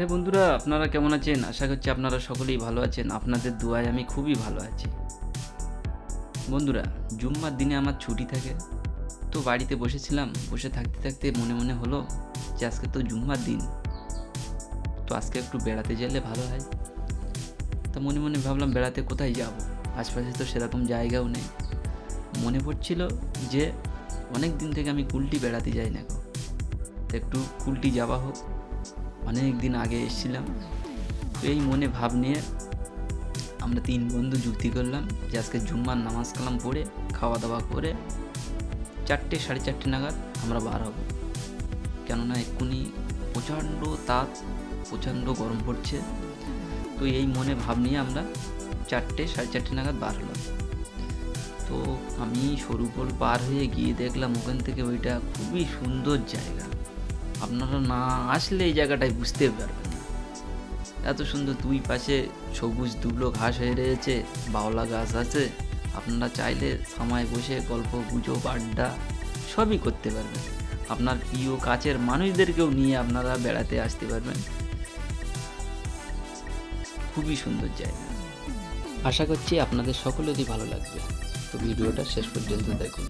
হ্যাঁ বন্ধুরা, আপনারা কেমন আছেন? আশা করছি আপনারা সকলেই ভালো আছেন। আপনাদের দোয়ায় আমি খুবই ভালো আছি। বন্ধুরা, জুম্মার দিনে আমার ছুটি থাকে। তো বাড়িতে বসেছিলাম, বসে থাকতে থাকতে মনে মনে হলো যে আজকে তো জুম্মার দিন। তো আজকে একটু বেড়াতে গেলে ভালো হয়। তা মনে মনে ভাবলাম বেড়াতে কোথায় যাব? আশপাশে তো সেরকম জায়গাও নেই। মনে পড়ছিল যে অনেক দিন থেকে আমি কুলটি বেড়াতে যাই না তো একটু কুলটি যাওয়া হোক। অনেক দিন আগে এসেছিলাম। তো এই মনে ভাব নিয়ে আমরা তিন বন্ধু যুক্তি করলাম যে আজকে জুম্মার নামাজ কালাম পড়ে খাওয়া দাওয়া করে চারটে, সাড়ে চারটে নাগাদ আমরা বার হব। কেননা এক্ষুনি প্রচণ্ড তাপ, প্রচণ্ড গরম পড়ছে। তো এই মনে ভাব নিয়ে আমরা চারটে, সাড়ে চারটে নাগাদ বার হলাম। তো আমি সরুপোল পার হয়ে গিয়ে দেখলাম ওখান থেকে ওইটা খুবই সুন্দর জায়গা। আপনারা না আসলে এই জায়গাটায় বুঝতে পারবেন না। এত সুন্দর দুই পাশে সবুজ দুবলো ঘাস হয়ে রয়েছে, বাওলা গাছ আছে। আপনারা চাইলে সময় বসে গল্প, গুজব, আড্ডা সবই করতে পারবেন। আপনার প্রিয় কাছের মানুষদেরকেও নিয়ে আপনারা বেড়াতে আসতে পারবেন। খুবই সুন্দর জায়গা। আশা করছি আপনাদের সকলেরই ভালো লাগবে। তো ভিডিওটা শেষ পর্যন্ত দেখুন।